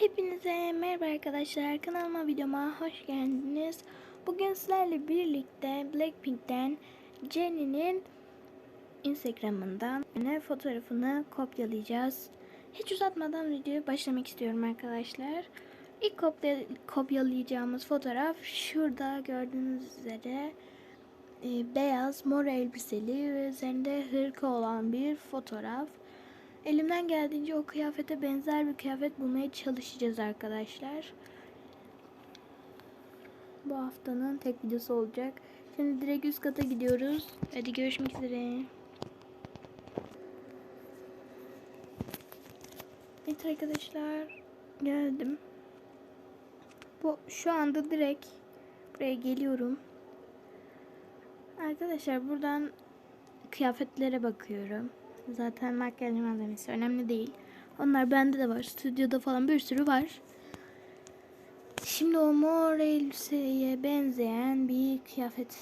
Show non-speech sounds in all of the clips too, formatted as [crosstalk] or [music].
Hepinize merhaba arkadaşlar. Kanalıma videoma hoş geldiniz. Bugün sizlerle birlikte Blackpink'ten Jennie'nin Instagram'ından yine fotoğrafını kopyalayacağız. Hiç uzatmadan videoya başlamak istiyorum arkadaşlar. İlk kopya, kopyalayacağımız fotoğraf şurada gördüğünüz üzere e, beyaz mor elbiseli ve üzerinde hırka olan bir fotoğraf. Elimden geldiğince o kıyafete benzer bir kıyafet bulmaya çalışacağız arkadaşlar. Bu haftanın tek videosu olacak. Şimdi direkt üst kata gidiyoruz. Hadi görüşmek üzere. Evet arkadaşlar geldim. Bu şu anda direkt buraya geliyorum. Arkadaşlar buradan kıyafetlere bakıyorum. Zaten makyaj malzemesi önemli değil. Onlar bende de var. Stüdyoda falan bir sürü var. Şimdi o mor elbiseye benzeyen bir kıyafet.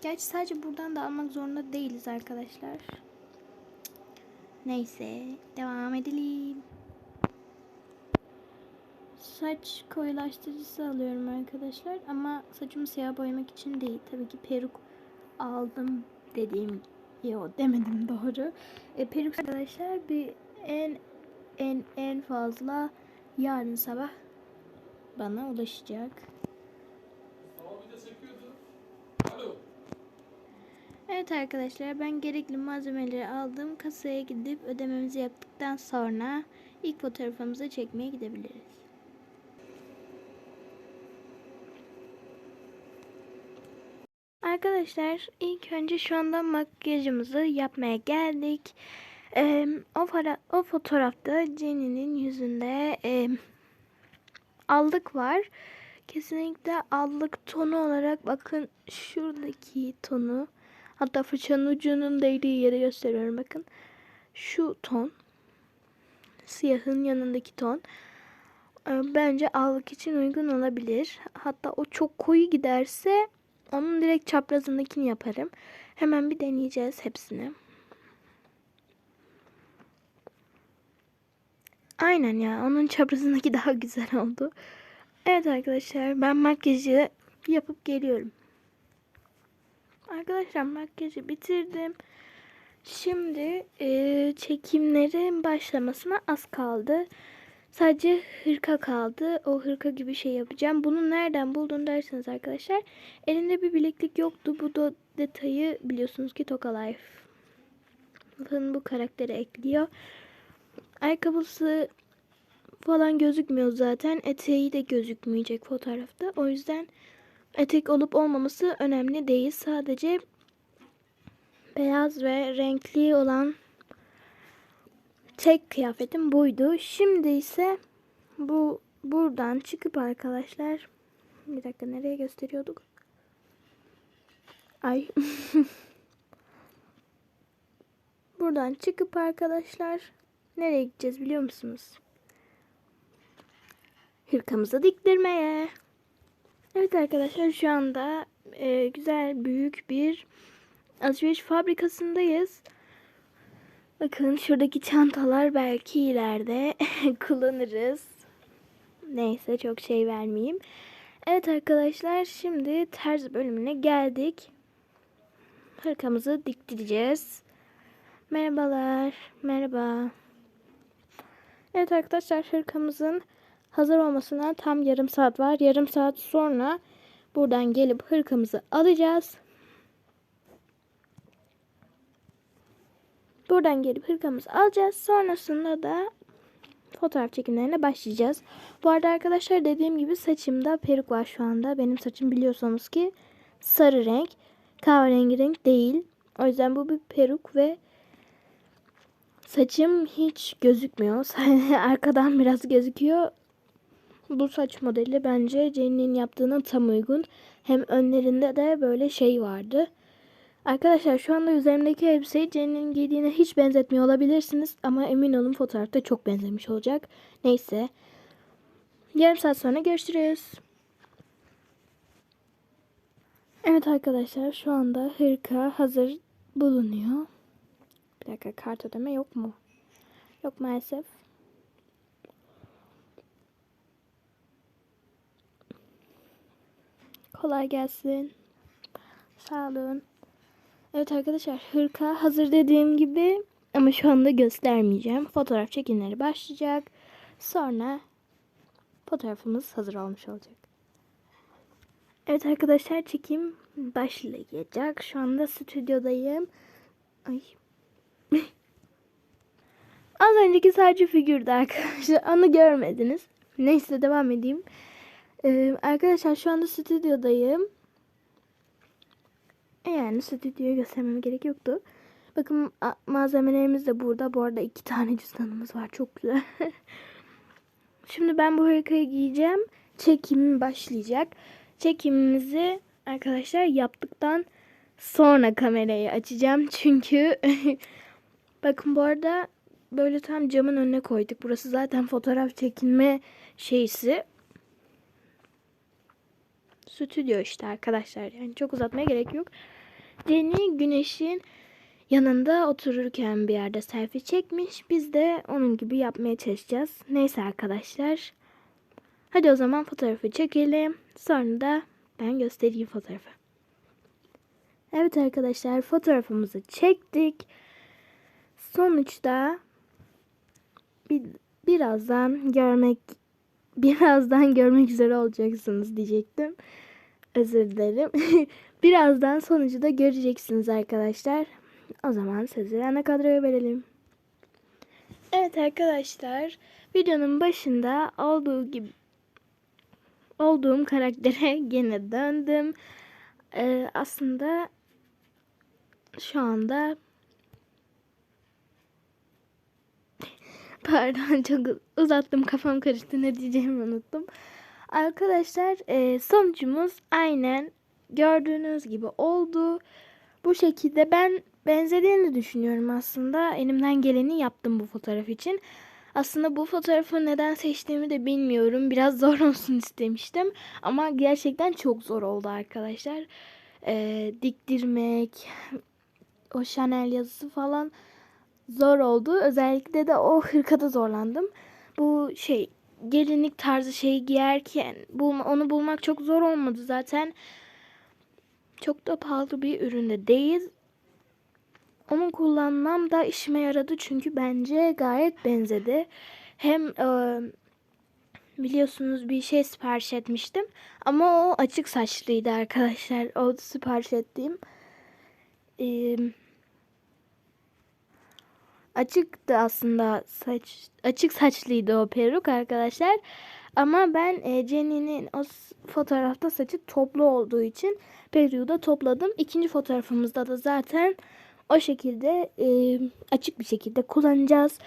Gerçi sadece buradan da almak zorunda değiliz arkadaşlar. Neyse devam edelim. Saç koyulaştırıcısı alıyorum arkadaşlar. Ama saçımı siyah boyamak için değil. Tabii ki peruk aldım dediğim Yo demedim doğru. E, peruk arkadaşlar bir en en en fazla yarın sabah bana ulaşacak. Evet arkadaşlar ben gerekli malzemeleri aldım. Kasaya gidip ödememizi yaptıktan sonra ilk fotoğrafımızı çekmeye gidebiliriz. Arkadaşlar ilk önce şu anda makyajımızı yapmaya geldik. Ee, o, para, o fotoğrafta Jenny'nin yüzünde e, allık var. Kesinlikle allık tonu olarak bakın şuradaki tonu. Hatta fırçanın ucunun değdiği yere gösteriyorum bakın. Şu ton. Siyahın yanındaki ton. Bence allık için uygun olabilir. Hatta o çok koyu giderse onun direkt çaprazındakini yaparım. Hemen bir deneyeceğiz hepsini. Aynen ya. Onun çaprazındaki [laughs] daha güzel oldu. Evet arkadaşlar ben makyajı yapıp geliyorum. Arkadaşlar makyajı bitirdim. Şimdi e, çekimlerin başlamasına az kaldı. Sadece hırka kaldı. O hırka gibi şey yapacağım. Bunu nereden buldun derseniz arkadaşlar. Elinde bir bileklik yoktu. Bu da detayı biliyorsunuz ki Toka Life'ın bu karakteri ekliyor. Ayakkabısı falan gözükmüyor zaten. Eteği de gözükmeyecek fotoğrafta. O yüzden etek olup olmaması önemli değil. Sadece beyaz ve renkli olan tek kıyafetim buydu. Şimdi ise bu buradan çıkıp arkadaşlar bir dakika nereye gösteriyorduk? Ay. [laughs] buradan çıkıp arkadaşlar nereye gideceğiz biliyor musunuz? Hırkamızı diktirmeye. Evet arkadaşlar şu anda e, güzel büyük bir alışveriş fabrikasındayız. Bakın şuradaki çantalar belki ileride [laughs] kullanırız. Neyse çok şey vermeyeyim. Evet arkadaşlar şimdi terzi bölümüne geldik. Hırkamızı diktireceğiz. Merhabalar. Merhaba. Evet arkadaşlar hırkamızın hazır olmasına tam yarım saat var. Yarım saat sonra buradan gelip hırkamızı alacağız. Buradan gelip hırkamızı alacağız. Sonrasında da fotoğraf çekimlerine başlayacağız. Bu arada arkadaşlar dediğim gibi saçımda peruk var şu anda. Benim saçım biliyorsanız ki sarı renk. Kahverengi renk değil. O yüzden bu bir peruk ve saçım hiç gözükmüyor. [laughs] Arkadan biraz gözüküyor. Bu saç modeli bence Jenny'nin yaptığına tam uygun. Hem önlerinde de böyle şey vardı. Arkadaşlar şu anda üzerimdeki elbiseyi Jen'in giydiğine hiç benzetmiyor olabilirsiniz. Ama emin olun fotoğrafta çok benzemiş olacak. Neyse. Yarım saat sonra görüşürüz. Evet arkadaşlar şu anda hırka hazır bulunuyor. Bir dakika kart ödeme yok mu? Yok maalesef. Kolay gelsin. Sağ olun. Evet arkadaşlar hırka hazır dediğim gibi ama şu anda göstermeyeceğim. Fotoğraf çekimleri başlayacak. Sonra fotoğrafımız hazır olmuş olacak. Evet arkadaşlar çekim başlayacak. Şu anda stüdyodayım. Ay. [laughs] Az önceki sadece figürdü arkadaşlar. Onu görmediniz. Neyse devam edeyim. Ee, arkadaşlar şu anda stüdyodayım. Yani stüdyoyu göstermeme gerek yoktu. Bakın malzemelerimiz de burada. Bu arada iki tane cüzdanımız var. Çok güzel. [laughs] Şimdi ben bu hırkayı giyeceğim. Çekimim başlayacak. Çekimimizi arkadaşlar yaptıktan sonra kamerayı açacağım. [laughs] Çünkü [laughs] bakın bu arada böyle tam camın önüne koyduk. Burası zaten fotoğraf çekilme şeysi. Stüdyo işte arkadaşlar. Yani çok uzatmaya gerek yok. Deni güneşin yanında otururken bir yerde selfie çekmiş. Biz de onun gibi yapmaya çalışacağız. Neyse arkadaşlar. Hadi o zaman fotoğrafı çekelim. Sonra da ben göstereyim fotoğrafı. Evet arkadaşlar fotoğrafımızı çektik. Sonuçta bir, birazdan görmek [laughs] birazdan görmek üzere olacaksınız diyecektim. Özür dilerim. [laughs] birazdan sonucu da göreceksiniz arkadaşlar. O zaman sizi ana kadroya verelim. Evet arkadaşlar videonun başında olduğu gibi olduğum karaktere [laughs] gene döndüm. Ee, aslında şu anda [laughs] pardon çok uzattım kafam karıştı ne diyeceğimi unuttum. Arkadaşlar e, sonucumuz aynen gördüğünüz gibi oldu. Bu şekilde ben benzediğini düşünüyorum aslında. Elimden geleni yaptım bu fotoğraf için. Aslında bu fotoğrafı neden seçtiğimi de bilmiyorum. Biraz [laughs] zor olsun istemiştim. Ama gerçekten çok zor oldu arkadaşlar. Ee, diktirmek, o Chanel yazısı falan zor oldu. Özellikle de o hırkada zorlandım. Bu şey gelinlik tarzı şey giyerken bulma, onu bulmak çok zor olmadı zaten. Çok da pahalı bir üründe değil. Onu kullanmam da işime yaradı çünkü bence gayet benzedi. Hem e, biliyorsunuz bir şey sipariş etmiştim ama o açık saçlıydı arkadaşlar. O sipariş ettiğim. E, açıktı aslında saç açık saçlıydı o peruk arkadaşlar. Ama ben e, Jenny'nin o fotoğrafta saçı toplu olduğu için peruğu da topladım. İkinci fotoğrafımızda da zaten o şekilde e, açık bir şekilde kullanacağız.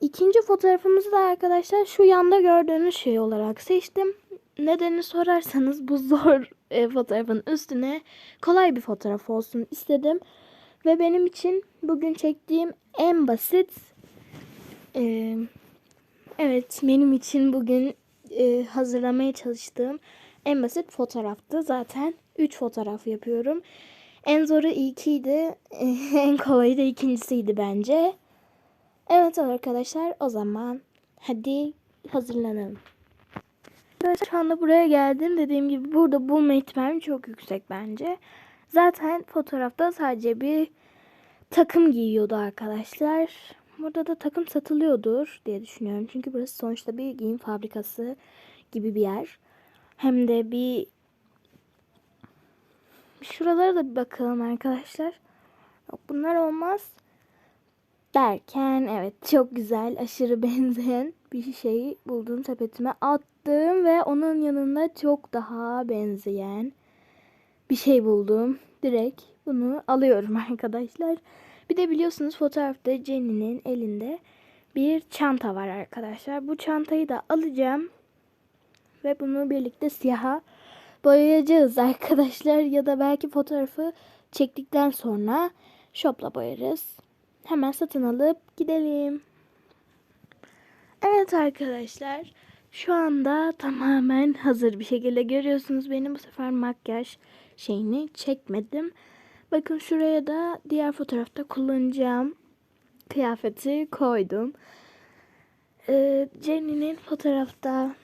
İkinci fotoğrafımızı da arkadaşlar şu yanda gördüğünüz şey olarak seçtim. Nedenini sorarsanız bu zor e, fotoğrafın üstüne kolay bir fotoğraf olsun istedim. Ve benim için bugün çektiğim en basit e, evet benim için bugün e, hazırlamaya çalıştığım en basit fotoğraftı. Zaten 3 fotoğraf yapıyorum. En zoru ilkiydi. [laughs] En kolayı da ikincisiydi bence. Evet arkadaşlar o zaman hadi hazırlanalım. Arkadaşlar şu anda buraya geldim. Dediğim gibi burada bulma ihtimalim çok yüksek bence. Zaten fotoğrafta sadece bir takım giyiyordu arkadaşlar. Burada da takım satılıyordur diye düşünüyorum. Çünkü burası sonuçta bir giyim fabrikası gibi bir yer. Hem de bir Şuralara da bir bakalım arkadaşlar. Yok bunlar olmaz. Derken evet çok güzel aşırı [laughs] benzeyen bir şeyi buldum sepetime attım ve onun yanında çok daha benzeyen bir şey buldum. Direkt bunu alıyorum [laughs] arkadaşlar. Bir de biliyorsunuz fotoğrafta Jenny'nin elinde bir çanta var arkadaşlar. Bu çantayı da alacağım ve bunu birlikte siyaha boyayacağız [laughs] arkadaşlar ya da belki fotoğrafı çektikten sonra şopla boyarız. Hemen satın alıp gidelim. Evet arkadaşlar şu anda tamamen hazır bir şekilde görüyorsunuz. Benim bu sefer makyaj şeyini çekmedim. Bakın şuraya da diğer fotoğrafta kullanacağım kıyafeti koydum. Ee, Jenny'nin fotoğrafta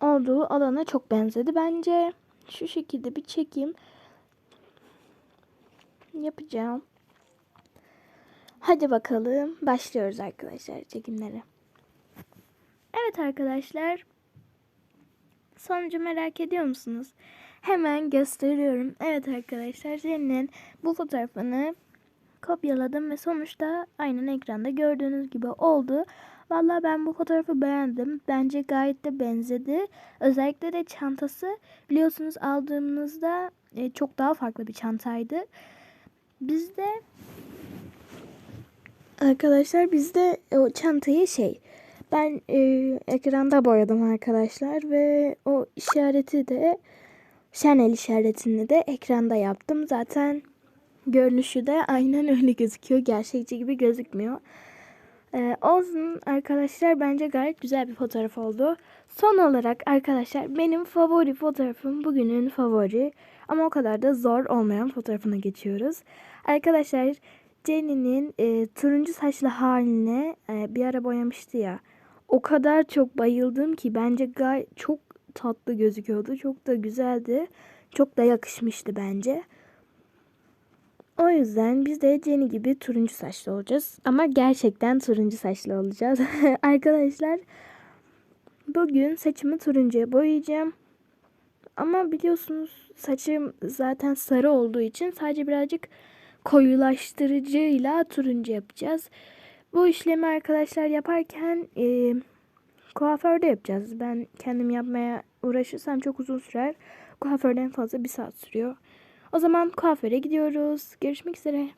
olduğu alana çok benzedi bence. şu şekilde bir çekim yapacağım. Hadi bakalım başlıyoruz arkadaşlar çekimlere. Evet arkadaşlar. Sonucu merak ediyor musunuz? Hemen gösteriyorum. Evet arkadaşlar senin bu fotoğrafını kopyaladım ve sonuçta aynen ekranda gördüğünüz gibi oldu. Vallahi ben bu fotoğrafı beğendim. Bence gayet de benzedi. Özellikle de çantası biliyorsunuz aldığımızda e, çok daha farklı bir çantaydı. Bizde arkadaşlar bizde o çantayı şey ben e, ekranda boyadım arkadaşlar ve o işareti de Chanel işaretini de ekranda yaptım. Zaten görünüşü de aynen öyle gözüküyor. Gerçekçi gibi gözükmüyor. Ee, olsun arkadaşlar bence gayet güzel bir fotoğraf oldu. Son olarak arkadaşlar benim favori fotoğrafım bugünün favori ama o kadar da zor olmayan fotoğrafına geçiyoruz. Arkadaşlar Jenny'nin e, turuncu saçlı haline e, bir ara boyamıştı ya. O kadar çok bayıldım ki bence gayet çok tatlı gözüküyordu. Çok da güzeldi. Çok da yakışmıştı bence. O yüzden biz de Jenny gibi turuncu saçlı olacağız. Ama gerçekten turuncu saçlı olacağız. [laughs] Arkadaşlar bugün saçımı turuncuya boyayacağım. Ama biliyorsunuz saçım zaten sarı olduğu için sadece birazcık koyulaştırıcıyla turuncu yapacağız. Bu işlemi arkadaşlar yaparken e, kuaförde yapacağız. Ben kendim yapmaya uğraşırsam çok uzun sürer. Kuaförde en fazla bir saat sürüyor. O zaman kuaföre gidiyoruz. Görüşmek üzere.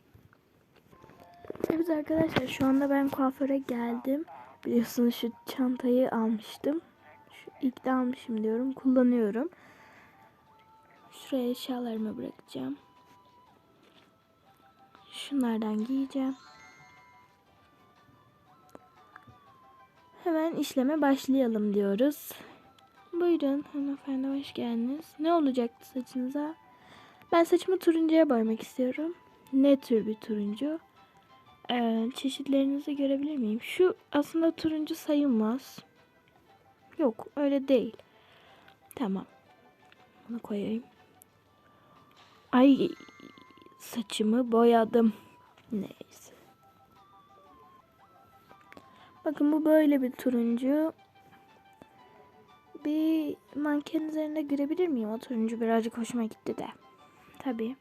Evet arkadaşlar şu anda ben kuaföre geldim. Biliyorsunuz şu çantayı almıştım. Şu ilk de almışım diyorum. Kullanıyorum. Şuraya eşyalarımı bırakacağım. Şunlardan giyeceğim. Hemen işleme başlayalım diyoruz. Buyurun hanımefendi hoş geldiniz. Ne olacaktı saçınıza? Ben saçımı turuncuya boyamak istiyorum. Ne tür bir turuncu? Ee, çeşitlerinizi görebilir miyim? Şu aslında turuncu sayılmaz. Yok öyle değil. Tamam. Bunu koyayım. Ay saçımı boyadım. Neyse. Bakın bu böyle bir turuncu. Bir manken üzerinde görebilir miyim? O turuncu birazcık hoşuma gitti de. Tabii.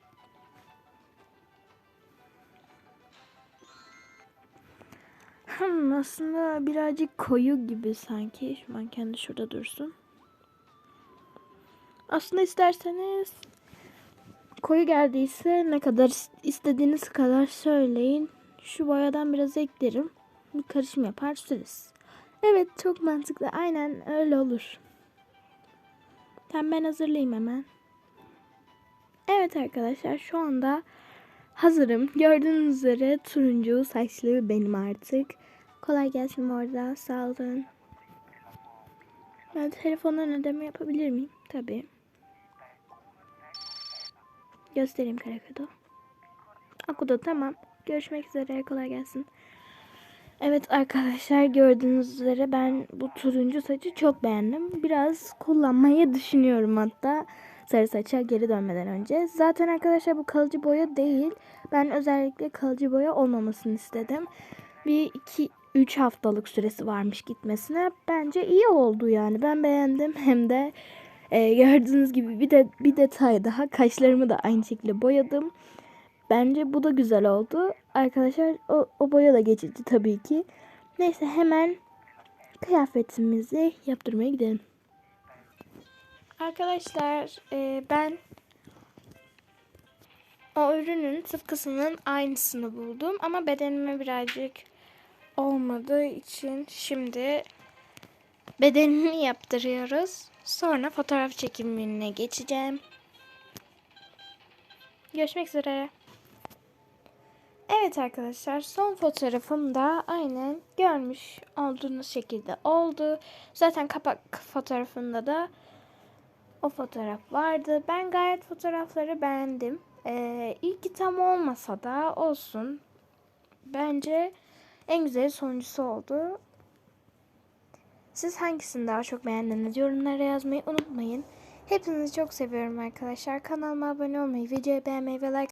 Hmm, aslında birazcık koyu gibi sanki. Şu manken de şurada dursun. Aslında isterseniz koyu geldiyse ne kadar istediğiniz kadar söyleyin. Şu boyadan biraz eklerim. Bir karışım yapar süreriz. Evet çok mantıklı. Aynen öyle olur. Tamam ben hazırlayayım hemen. Evet arkadaşlar şu anda hazırım. Gördüğünüz üzere turuncu saçlı benim artık. Kolay gelsin orada. Sağ olun. Ben telefondan ödeme yapabilir miyim? Tabii. Göstereyim Karakodo. Akudo tamam. Görüşmek üzere. Kolay gelsin. Evet arkadaşlar gördüğünüz üzere ben bu turuncu saçı çok beğendim. Biraz kullanmayı düşünüyorum hatta sarı saça geri dönmeden önce. Zaten arkadaşlar bu kalıcı boya değil. Ben özellikle kalıcı boya olmamasını istedim. Bir iki üç haftalık süresi varmış gitmesine. Bence iyi oldu yani. Ben beğendim. [laughs] Hem de e, gördüğünüz gibi bir de bir detay daha kaşlarımı da aynı şekilde boyadım. Bence bu da güzel oldu. Arkadaşlar o, o boya da geçici tabii ki. Neyse hemen kıyafetimizi yaptırmaya gidelim. Arkadaşlar e, ben o ürünün tıpkısının aynısını buldum. Ama bedenime birazcık olmadığı için şimdi bedenimi yaptırıyoruz. Sonra fotoğraf çekimine geçeceğim. Görüşmek üzere. Evet arkadaşlar son fotoğrafım da aynen görmüş olduğunuz şekilde oldu. Zaten kapak fotoğrafında da o fotoğraf vardı. Ben gayet fotoğrafları beğendim. Ee, ilk tam olmasa da olsun. Bence en güzel sonuncusu oldu. Siz hangisini daha çok beğendiniz? Yorumlara yazmayı unutmayın. Hepinizi çok seviyorum arkadaşlar. Kanalıma abone olmayı, videoyu beğenmeyi ve like